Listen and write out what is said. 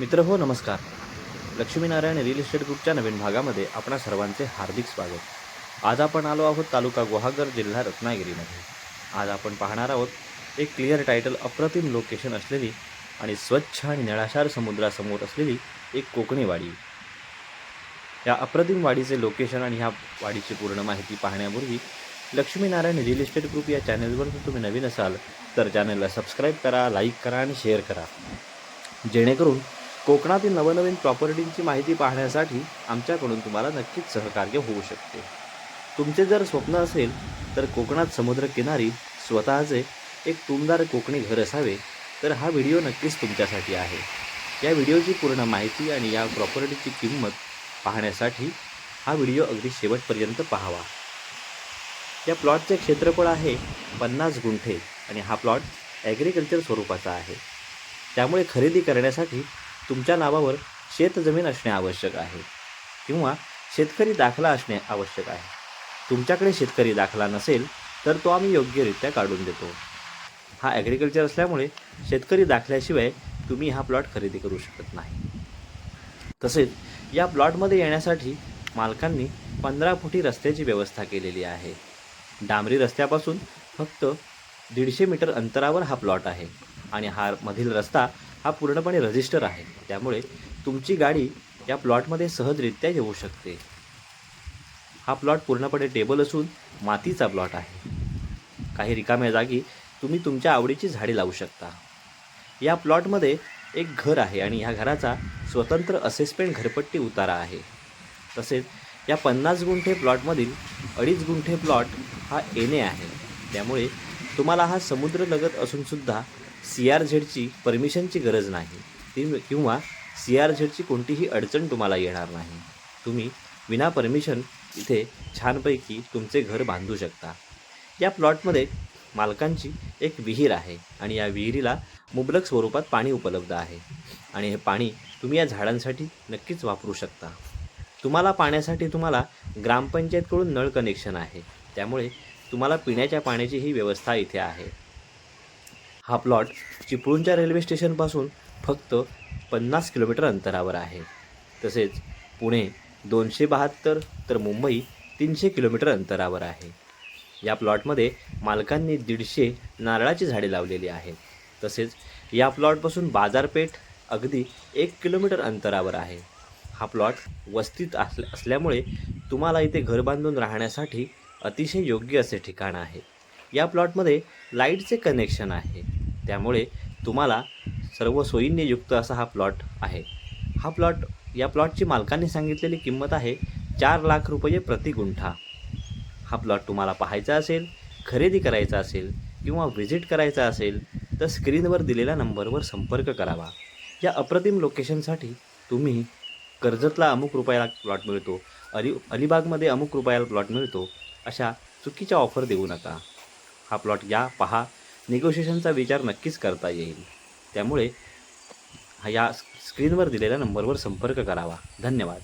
मित्र हो नमस्कार. लक्ष्मीनारायण रिअल इस्टेट ग्रुपच्या नवीन भागामध्ये आपणा सर्वांचे हार्दिक स्वागत. आज आपण आलो आहोत तालुका गुहागर जिल्हा रत्नागिरीमध्ये. आज आपण पाहणार आहोत एक क्लिअर टायटल अप्रतिम लोकेशन असलेली आणि स्वच्छ आणि निळाशार समुद्रासमोर असलेली एक कोकणी वाडी. या अप्रतिम वाडीचे लोकेशन आणि ह्या वाडीची पूर्ण माहिती पाहण्यापूर्वी लक्ष्मीनारायण रिअल इस्टेट ग्रुप या चॅनलवर जर तुम्ही नवीन असाल तर चॅनलला सबस्क्राईब करा लाईक करा आणि शेअर करा. जेणेकरून कोकणातील नवनवीन प्रॉपर्टींची माहिती पाहण्यासाठी आमच्याकडून तुम्हाला नक्कीच सहकार्य होऊ शकते. तुमचे जर स्वप्न असेल तर कोकणात समुद्रकिनारी स्वतःचे एक तुमदार कोकणी घर असावे तर हा व्हिडिओ नक्कीच तुमच्यासाठी आहे. या व्हिडिओची पूर्ण माहिती आणि या प्रॉपर्टीची किंमत पाहण्यासाठी हा व्हिडिओ अगदी शेवटपर्यंत पाहावा. या प्लॉटचे क्षेत्रफळ आहे पन्नास गुंठे आणि हा प्लॉट ॲग्रिकल्चर स्वरूपाचा आहे. त्यामुळे खरेदी करण्यासाठी तुमच्या नावावर शेतजमीन असणे आवश्यक आहे किंवा शेतकरी दाखला असणे आवश्यक आहे. तुमच्याकडे शेतकरी दाखला नसेल तर तो आम्ही योग्यरित्या काढून देतो. हा ॲग्रिकल्चर असल्यामुळे शेतकरी दाखल्याशिवाय तुम्ही हा प्लॉट खरेदी करू शकत नाही. तसेच या प्लॉटमध्ये येण्यासाठी मालकांनी पंधरा फुटी रस्त्याची व्यवस्था केलेली आहे. डांबरी रस्त्यापासून फक्त दीडशे मीटर अंतरावर हा प्लॉट आहे आणि हा मधील रस्ता हा पूर्णपणे रजिस्टर आहे. त्यामुळे तुमची गाडी या प्लॉटमध्ये सहजरित्या येऊ शकते. हा प्लॉट पूर्णपणे टेबल असून मातीचा प्लॉट आहे. काही रिकाम्या जागी तुम्ही तुमच्या आवडीची झाडे लावू शकता. या प्लॉटमध्ये एक घर आहे आणि ह्या घराचा स्वतंत्र असेसमेंट घरपट्टी उतारा आहे. तसेच या पन्नास गुंठे प्लॉटमधील अडीच गुंठे प्लॉट हा एने आहे. त्यामुळे तुम्हाला हा समुद्रलगत असूनसुद्धा सी आर झेडची परमिशनची गरज नाही. ती किंवा सी आर झेडची कोणतीही अडचण तुम्हाला येणार नाही. तुम्ही विना परमिशन इथे छानपैकी तुमचे घर बांधू शकता. या प्लॉटमध्ये मालकांची एक विहीर आहे आणि या विहिरीला मुबलक स्वरूपात पाणी उपलब्ध आहे. आणि हे पाणी तुम्ही या झाडांसाठी नक्कीच वापरू शकता. तुम्हाला पाण्यासाठी तुम्हाला ग्रामपंचायतकडून नळ कनेक्शन आहे. त्यामुळे तुम्हाला पिण्याच्या पाण्याची ही व्यवस्था इथे आहे. हा प्लॉट चिपळूणच्या रेल्वे स्टेशनपासून फक्त पन्नास किलोमीटर अंतरावर आहे. तसेच पुणे दोनशे बहात्तर तर मुंबई तीनशे किलोमीटर अंतरावर आहे. या प्लॉटमध्ये मालकांनी दीडशे नारळाची झाडे लावलेली आहेत. तसेच या प्लॉटपासून बाजारपेठ अगदी एक किलोमीटर अंतरावर आहे. हा प्लॉट वस्तीत असल्या असल्यामुळे तुम्हाला इथे घर बांधून राहण्यासाठी अतिशय योग्य असे ठिकाण आहे. या प्लॉटमध्ये लाईटचे कनेक्शन आहे. त्यामुळे तुम्हाला सर्व सोयींनी युक्त असा हा प्लॉट आहे. हा प्लॉट या प्लॉटची मालकांनी सांगितलेली किंमत आहे चार लाख रुपये प्रति गुंठा. हा प्लॉट तुम्हाला पाहायचा असेल खरेदी करायचा असेल किंवा व्हिजिट करायचा असेल तर स्क्रीनवर दिलेल्या नंबरवर संपर्क करावा. या अप्रतिम लोकेशनसाठी तुम्ही कर्जतला अमुक रुपयाला प्लॉट मिळतो अली अलिबागमध्ये अमुक रुपयाला प्लॉट मिळतो अशा चुकीच्या ऑफर देऊ नका. हा प्लॉट या पहा. निगोशिएशनचा विचार नक्कीच करता येईल. त्यामुळे हा या स्क्रीनवर दिलेल्या नंबरवर संपर्क करावा. धन्यवाद.